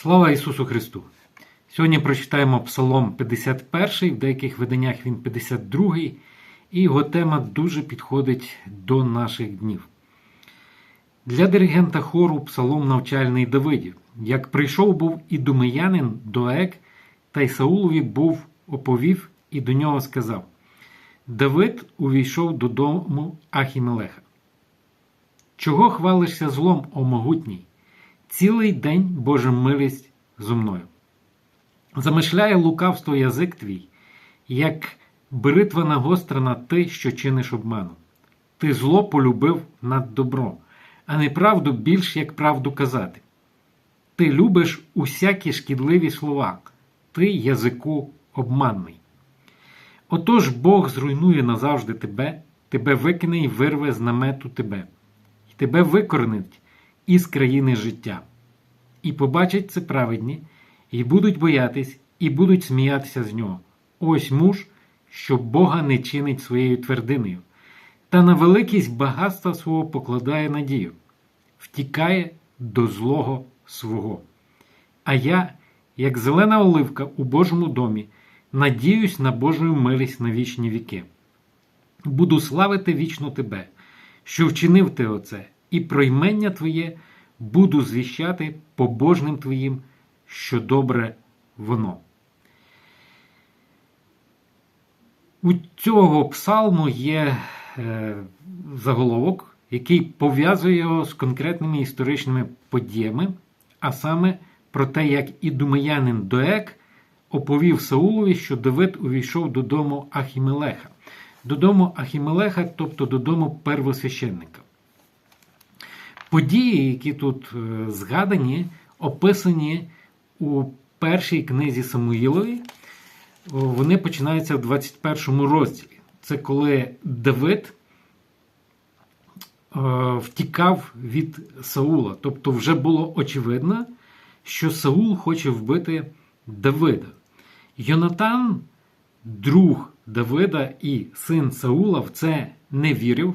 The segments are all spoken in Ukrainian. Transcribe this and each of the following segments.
Слава Ісусу Христу! Сьогодні прочитаємо Псалом 51, в деяких виданнях він 52, і його тема дуже підходить до наших днів. Для диригента хору псалом навчальний Давидів. Як прийшов був і думиянин Доек, та й Саулові був оповів і до нього сказав: Давид увійшов додому Ахімелеха. Чого хвалишся злом, о могутній? Цілий день Божа милість зо мною. Замишляє лукавство язик твій, як бритва нагострена ти, що чиниш обману. Ти зло полюбив над добро, а неправду більш як правду казати. Ти любиш усякі шкідливі слова, ти язику обманний. Отож Бог зруйнує назавжди тебе, тебе викине і вирве з намету тебе, і тебе викоренить із країни життя. І побачать це праведні, і будуть боятись, і будуть сміятися з нього. Ось муж, що Бога не чинить своєю твердиною, та на великість багатства свого покладає надію, втікає до злого свого. А я, як зелена оливка у Божому домі, надіюсь на Божу милість на вічні віки. Буду славити вічно тебе, що вчинив ти оце, і про ймення Твоє буду звіщати побожним Твоїм, що добре воно. У цього псалму є е, заголовок, який пов'язує його з конкретними історичними подіями, а саме про те, як і думаянин Доек оповів Саулові, що Давид увійшов додому Ахімелеха. Додому Ахімелеха, тобто додому первосвященника. Події, які тут е, згадані, описані у першій книзі Самуїлові, вони починаються в 21 розділі. Це коли Давид е, втікав від Саула. Тобто, вже було очевидно, що Саул хоче вбити Давида. Йонатан, друг Давида і син Саула, в це не вірив.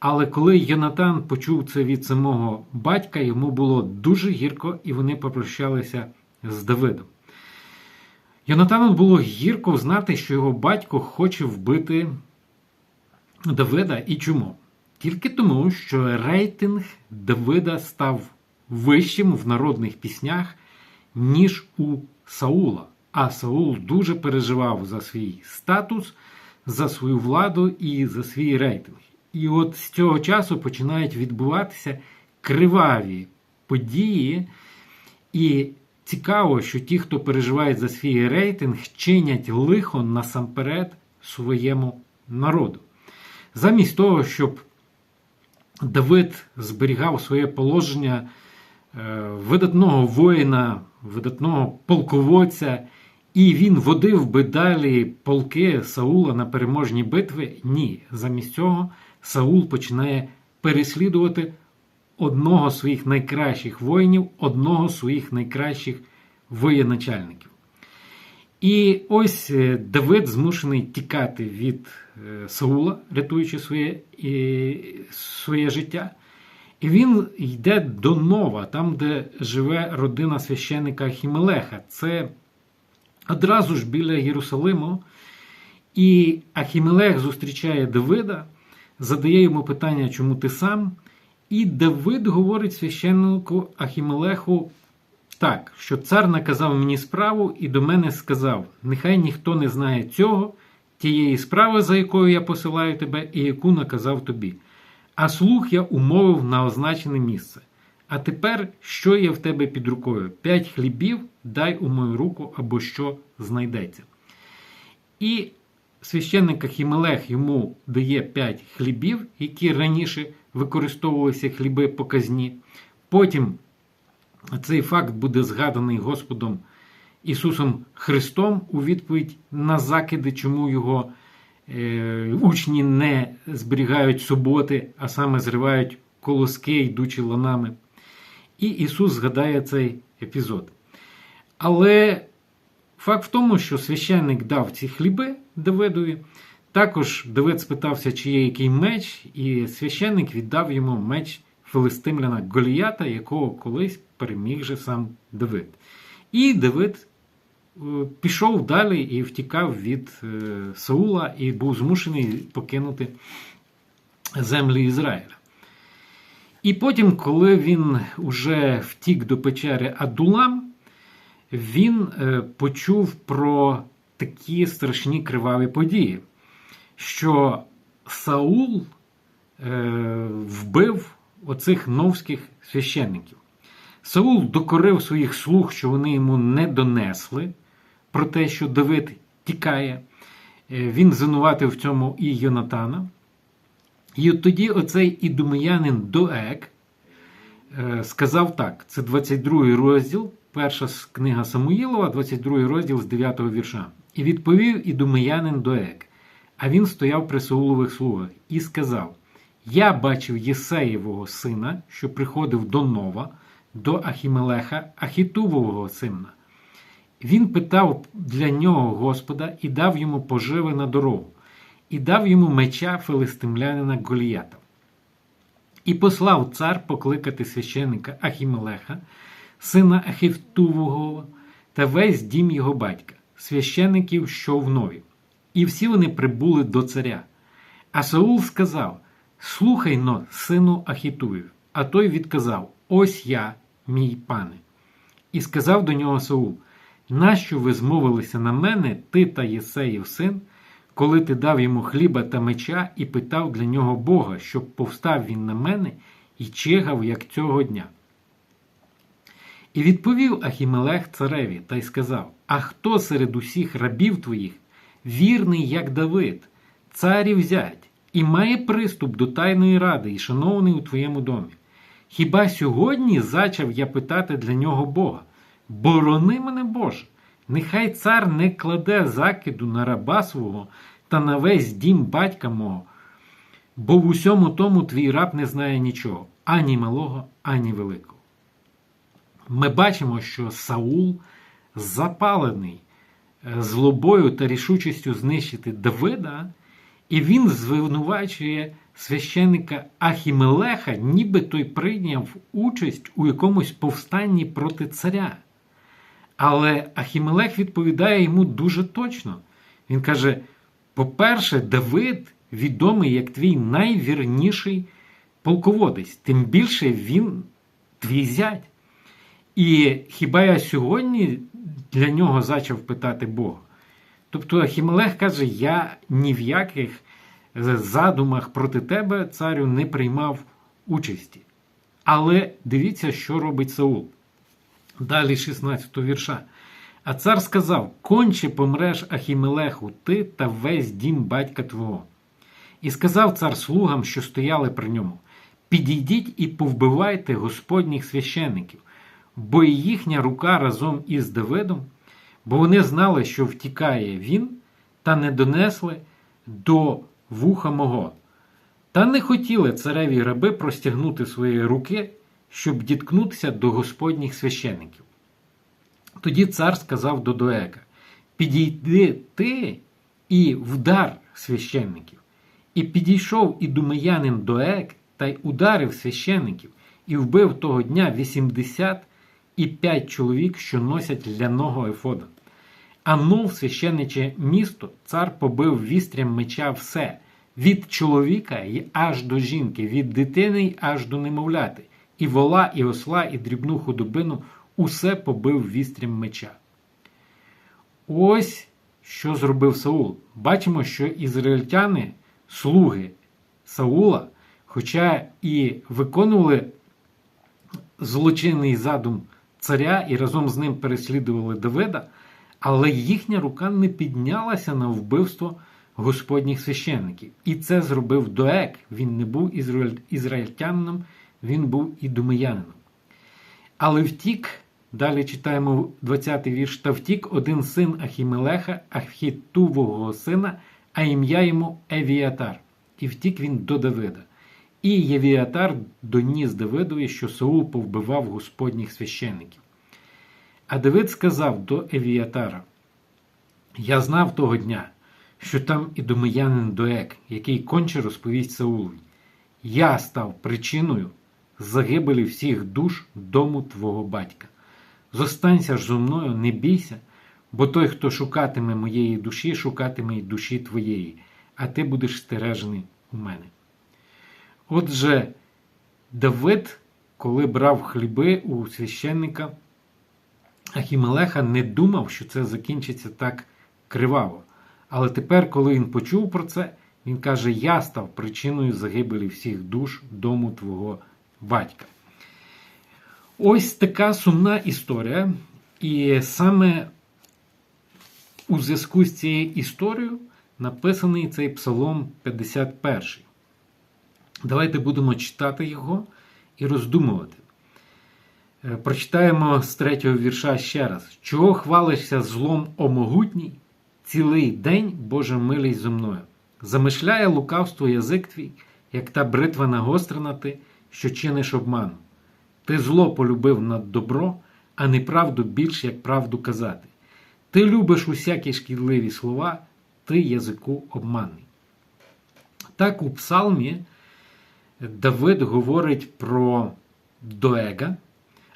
Але коли Йонатан почув це від самого батька, йому було дуже гірко, і вони попрощалися з Давидом. Йонатану було гірко знати, що його батько хоче вбити Давида і чому? Тільки тому, що рейтинг Давида став вищим в народних піснях, ніж у Саула. А Саул дуже переживав за свій статус, за свою владу і за свій рейтинг. І от з цього часу починають відбуватися криваві події. І цікаво, що ті, хто переживають за свій рейтинг, чинять лихо насамперед своєму народу. Замість того, щоб Давид зберігав своє положення е, видатного воїна, видатного полководця, і він водив би далі полки Саула на переможні битви, ні. Замість цього Саул починає переслідувати одного з своїх найкращих воїнів, одного з своїх найкращих воєначальників. І ось е, Давид змушений тікати від е, Саула, рятуючи своє, своє життя. І він йде до Нова, там, де живе родина священника Хімелеха. Це одразу ж біля Єрусалиму. І Ахімелех зустрічає Давида, задає йому питання, чому ти сам. І Давид говорить священнику Ахімелеху так, що цар наказав мені справу і до мене сказав: нехай ніхто не знає цього, тієї справи, за якою я посилаю тебе, і яку наказав тобі. А слух я умовив на означене місце. А тепер, що є в тебе під рукою? П'ять хлібів дай у мою руку або що знайдеться. І священник Ахімелех йому дає п'ять хлібів, які раніше використовувалися хліби показні. Потім цей факт буде згаданий Господом Ісусом Христом у відповідь на закиди, чому його е, учні не зберігають суботи, а саме зривають колоски, йдучи ланами. І Ісус згадає цей епізод. Але факт в тому, що священник дав ці хліби Давидові. Також Давид спитався, чи є який меч, і священник віддав йому меч Филистимляна Голіята, якого колись переміг же сам Давид. І Давид е, пішов далі і втікав від е, Саула і був змушений покинути землі Ізраїля. І потім, коли він уже втік до печери Адулам, він е, почув про такі страшні криваві події, що Саул е, вбив оцих новських священників. Саул докорив своїх слуг, що вони йому не донесли про те, що Давид тікає. Е, Він звинуватив в цьому і Йонатана. І от тоді оцей ідумеянин Доек сказав так: це 22 розділ, перша книга Самуїлова, 22 розділ з 9 вірша. І відповів ідумеянин Доек. А він стояв при Саулових слугах і сказав: Я бачив Єсеєвого сина, що приходив до Нова, до Ахімелеха, Ахітувового сина. Він питав для нього Господа і дав йому поживи на дорогу, і дав йому меча филистимлянина Голіята. І послав цар покликати священника Ахімелеха, сина Ахівтувого, та весь дім його батька, священиків, що в нові. І всі вони прибули до царя. А Саул сказав: Слухай но, сину Ахітуїв. А той відказав: Ось я, мій пане. І сказав до нього Саул: Нащо ви змовилися на мене, ти та Єсеїв син, коли ти дав йому хліба та меча і питав для нього Бога, щоб повстав він на мене і чигав, як цього дня? І відповів Ахімелех цареві та й сказав: А хто серед усіх рабів твоїх, вірний, як Давид, царів зять, і має приступ до тайної ради і шанований у твоєму домі? Хіба сьогодні зачав я питати для нього Бога? Борони мене Боже, нехай цар не кладе закиду на раба свого та на весь дім батька мого, бо в усьому тому твій раб не знає нічого, ані малого, ані великого. Ми бачимо, що Саул запалений е, злобою та рішучістю знищити Давида, і він звинувачує священника Ахімелеха, ніби той прийняв участь у якомусь повстанні проти царя. Але Ахімелех відповідає йому дуже точно. Він каже: по-перше, Давид відомий як твій найвірніший полководець, тим більше він твій зять. І хіба я сьогодні для нього зачав питати Бога? Тобто Ахімелех каже: я ні в яких задумах проти тебе, царю, не приймав участі. Але дивіться, що робить Саул. Далі 16 вірша. А цар сказав: Конче помреш Ахімелеху, ти та весь дім батька твого. І сказав цар слугам, що стояли при ньому: Підійдіть і повбивайте господніх священників, бо і їхня рука разом із Давидом, бо вони знали, що втікає він, та не донесли до вуха мого. Та не хотіли цареві раби простягнути свої руки, щоб діткнутися до господніх священиків. Тоді цар сказав до Доека: Підійди ти і вдар священників. І підійшов і думаянин Доек та й ударив священиків, і вбив того дня 85 чоловік, що носять ляного ефода. А нов священиче місто цар побив вістрям меча все від чоловіка й аж до жінки, від дитини й аж до немовляти, і вола, і осла, і дрібну худобину усе побив вістрям меча. Ось що зробив Саул. Бачимо, що ізраїльтяни, слуги Саула, хоча і виконували злочинний задум царя і разом з ним переслідували Давида, але їхня рука не піднялася на вбивство господніх священників. І це зробив Доек. Він не був ізраїльтянином, він був ідумеянином. Але втік, далі читаємо 20-й вірш, та втік один син Ахімелеха, Ахітувого сина, а ім'я йому Евіатар. І втік він до Давида. І Євіатар доніс Давидові, що Саул повбивав господніх священників. А Давид сказав до Евіатара: Я знав того дня, що там ідомиянин Доек, який конче розповість Саулові. Я став причиною загибелі всіх душ дому твого батька. Зостанься ж зо мною, не бійся, бо той, хто шукатиме моєї душі, шукатиме й душі твоєї, а ти будеш стережений у мене. Отже, Давид, коли брав хліби у священника Ахімелеха, не думав, що це закінчиться так криваво. Але тепер, коли він почув про це, він каже: Я став причиною загибелі всіх душ дому твого батька. Ось така сумна історія. І саме у зв'язку з цією історією написаний цей Псалом 51. Давайте будемо читати його і роздумувати. Е, Прочитаємо з третього вірша ще раз. Чого хвалишся злом о могутній? Цілий день Божа милість зо мною. Замишляє лукавство язик твій, як та бритва нагострена ти, що чиниш обману. Ти зло полюбив над добро, а неправду більш як правду казати. Ти любиш усякі шкідливі слова, ти язику обманний. Так у псалмі Давид говорить про Доега,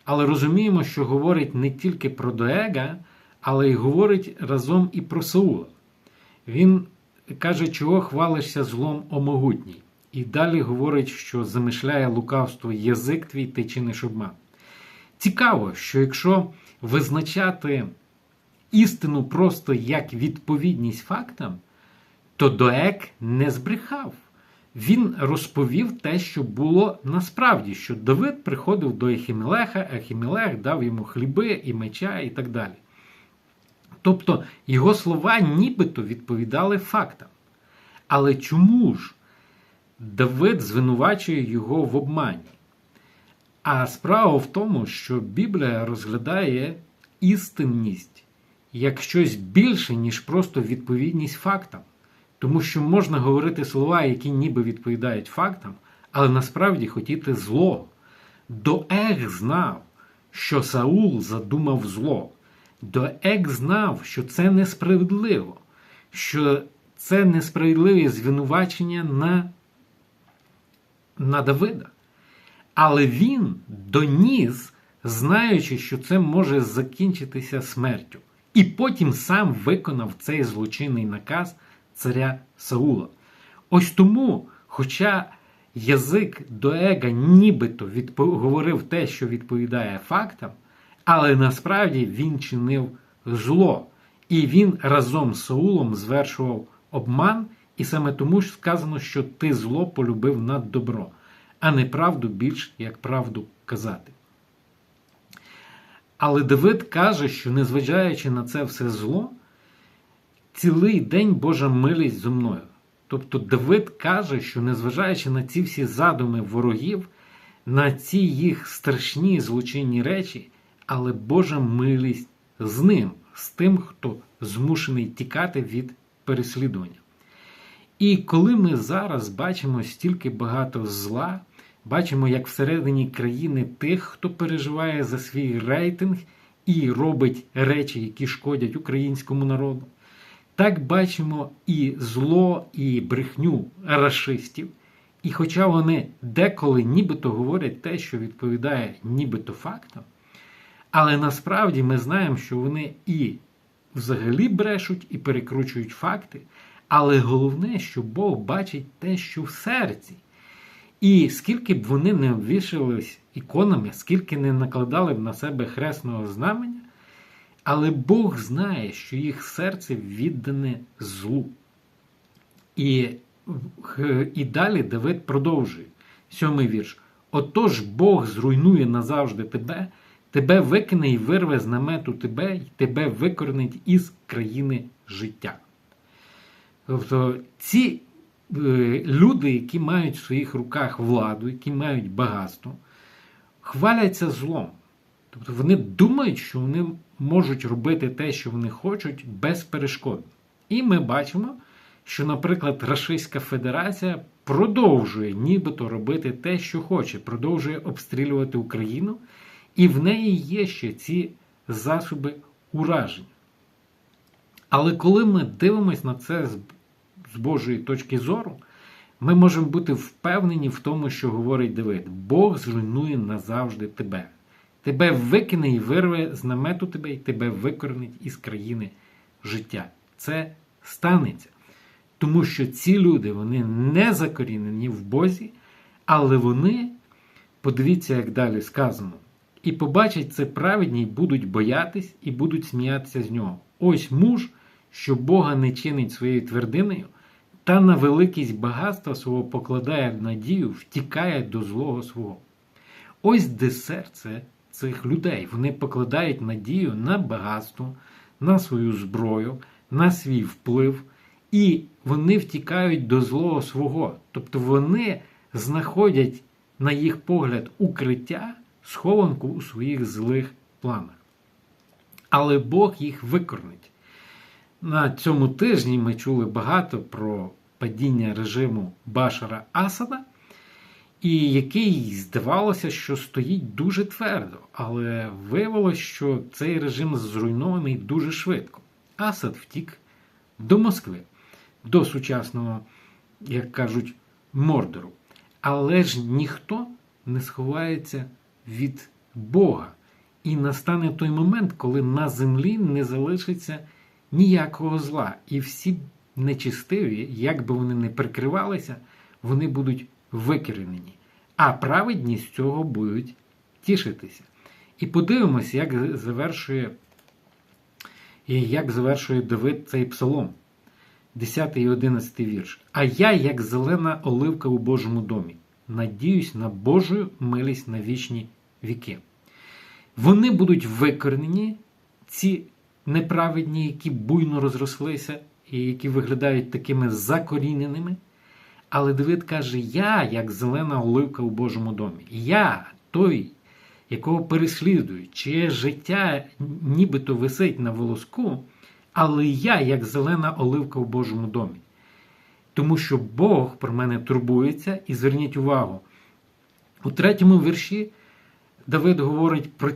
але розуміємо, що говорить не тільки про Доега, але й говорить разом і про Саула. Він каже, чого хвалишся злом о могутній. І далі говорить, що замишляє лукавство язик твій, ти чиниш обман. Цікаво, що якщо визначати істину просто як відповідність фактам, то Доек не збрехав. Він розповів те, що було насправді, що Давид приходив до Ехімелеха, Ехімелех дав йому хліби і меча і так далі. Тобто його слова нібито відповідали фактам. Але чому ж Давид звинувачує його в обмані? А справа в тому, що Біблія розглядає істинність як щось більше, ніж просто відповідність фактам. Тому що можна говорити слова, які ніби відповідають фактам, але насправді хотіти зло. Доег знав, що Саул задумав зло. Доег знав, що це несправедливо, що це несправедливі звинувачення на, на Давида. Але він доніс, знаючи, що це може закінчитися смертю. І потім сам виконав цей злочинний наказ царя Саула. Ось тому, хоча язик Доега нібито говорив те, що відповідає фактам, але насправді він чинив зло. І він разом з Саулом звершував обман, і саме тому ж сказано, що ти зло полюбив над добро, а не правду більш як правду казати. Але Давид каже, що незважаючи на це все зло, цілий день Божа милість зо мною. Тобто Давид каже, що незважаючи на ці всі задуми ворогів, на ці їх страшні злочинні речі, але Божа милість з ним, з тим, хто змушений тікати від переслідування. І коли ми зараз бачимо стільки багато зла, бачимо, як всередині країни тих, хто переживає за свій рейтинг і робить речі, які шкодять українському народу, так бачимо і зло, і брехню расистів. І хоча вони деколи нібито говорять те, що відповідає нібито фактам, але насправді ми знаємо, що вони і взагалі брешуть, і перекручують факти. Але головне, що Бог бачить те, що в серці. І скільки б вони не обвішувались іконами, скільки не накладали б на себе хресного знамення, але Бог знає, що їх серце віддане злу. І і далі Давид продовжує сьомий вірш. Отож Бог зруйнує назавжди тебе, тебе викине і вирве з намету тебе, і тебе викорнить із країни життя. Тобто ці е, люди, які мають в своїх руках владу, які мають багатство, хваляться злом. Тобто вони думають, що вони можуть робити те, що вони хочуть, без перешкод. І ми бачимо, що, наприклад, Рашистська Федерація продовжує нібито робити те, що хоче, продовжує обстрілювати Україну, і в неї є ще ці засоби ураження. Але коли ми дивимося на це з Божої точки зору, ми можемо бути впевнені в тому, що говорить Давид: Бог зруйнує назавжди тебе. Тебе викине і вирве з намету тебе, і тебе викорнить із країни життя. Це станеться. Тому що ці люди вони не закорінені в Бозі, але вони, подивіться, як далі сказано, і побачать це праведні, і будуть боятись, і будуть сміятися з нього. Ось муж, що Бога не чинить своєю твердиною, та на великість багатства свого покладає надію, втікає до злого свого. Ось де серце цих людей. Вони покладають надію на багатство, на свою зброю, на свій вплив, і вони втікають до злого свого. Тобто вони знаходять, на їх погляд, укриття, схованку у своїх злих планах. Але Бог їх викорнить. На цьому тижні ми чули багато про падіння режиму Башара Асада, і який здавалося, що стоїть дуже твердо, але виявилось, що цей режим зруйнований дуже швидко. Асад втік до Москви, до сучасного, як кажуть, Мордору. Але ж ніхто не сховається від Бога. І настане той момент, коли на землі не залишиться ніякого зла. І всі нечистиві, як би вони не прикривалися, вони будуть викоренені. А праведні з цього будуть тішитися. І подивимося, як завершує, як завершує Давид цей псалом. 10 і 11 вірш. А я, як зелена оливка у Божому домі, надіюсь на Божу милість на вічні віки. Вони будуть викорнені, ці неправедні, які буйно розрослися і які виглядають такими закоріненими. Але Давид каже: Я, як зелена оливка у Божому домі, я той, якого переслідують, чиє життя нібито висить на волоску, але я, як зелена оливка у Божому домі. Тому що Бог про мене турбується, і зверніть увагу, у третьому вірші Давид говорить про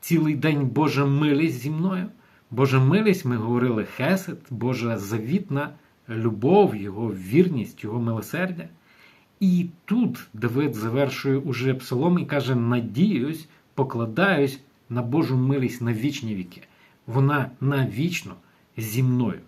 цілий день Божа милість зі мною. Божа милість, ми говорили Хесед, Божа завітна любов, Його вірність, Його милосердя. І тут Давид завершує уже псалом і каже: Надіюсь, покладаюсь на Божу милість на вічні віки. Вона навічно зі мною.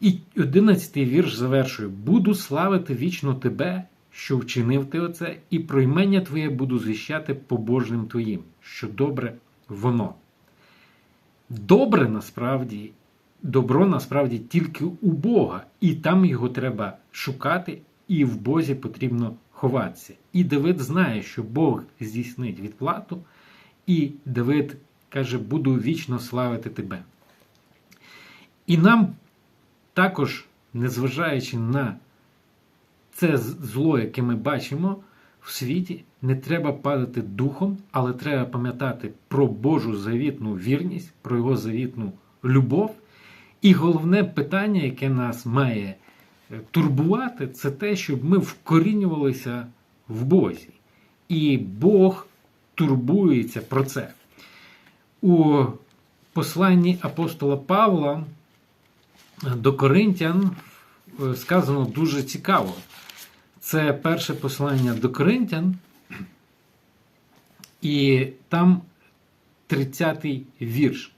І одинадцятий вірш завершує: Буду славити вічно тебе, що вчинив ти оце, і про імення Твоє буду звіщати побожним Твоїм, що добре воно. Добре насправді, добро насправді тільки у Бога, і там його треба шукати, і в Бозі потрібно ховатися. І Давид знає, що Бог здійснить відплату, і Давид каже: Буду вічно славити тебе. І нам також, незважаючи на це зло, яке ми бачимо в світі, не треба падати духом, але треба пам'ятати про Божу завітну вірність, про Його завітну любов. І головне питання, яке нас має е, турбувати, це те, щоб ми вкорінювалися в Бозі. І Бог турбується про це. У посланні апостола Павла до Коринтян е, сказано дуже цікаво. Це перше послання до Коринтян, і там 30-й вірш.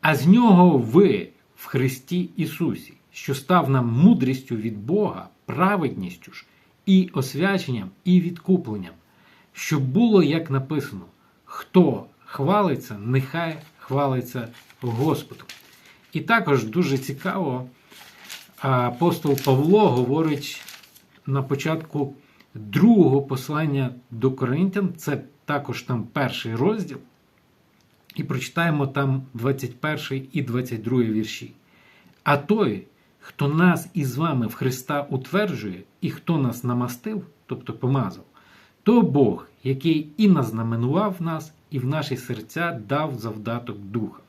А з нього ви в Христі Ісусі, що став нам мудрістю від Бога, праведністю ж, і освяченням, і відкупленням, щоб було, як написано, хто хвалиться, нехай хвалиться Господом. І також дуже цікаво, апостол Павло говорить на початку другого послання до Коринтян, це також там перший розділ. І прочитаємо там 21 і 22 вірші. А той, хто нас із вами в Христа утверджує, і хто нас намастив, тобто помазав, то Бог, який і назнаменував нас, і в наші серця дав завдаток Духа.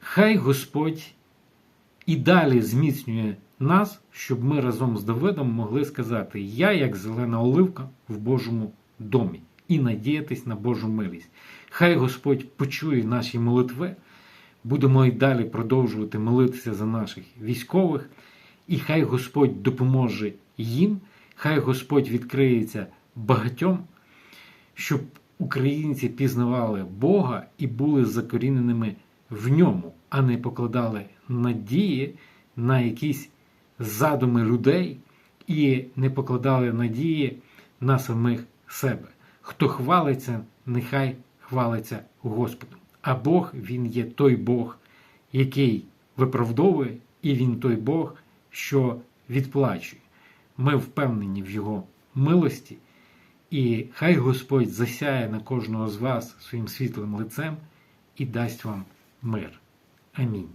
Хай Господь і далі зміцнює нас, щоб ми разом з Давидом могли сказати: Я, як зелена оливка в Божому домі, і надіятись на Божу милість. Хай Господь почує наші молитви, будемо і далі продовжувати молитися за наших військових, і хай Господь допоможе їм, хай Господь відкриється багатьом, щоб українці пізнавали Бога і були закоріненими в ньому, а не покладали надії на якісь задуми людей і не покладали надії на самих себе. Хто хвалиться, нехай хвалиться Господом. А Бог він є той Бог, який виправдовує, і він той Бог, що відплачує. Ми впевнені в Його милості, і хай Господь засяє на кожного з вас своїм світлим лицем і дасть вам мир. Амінь.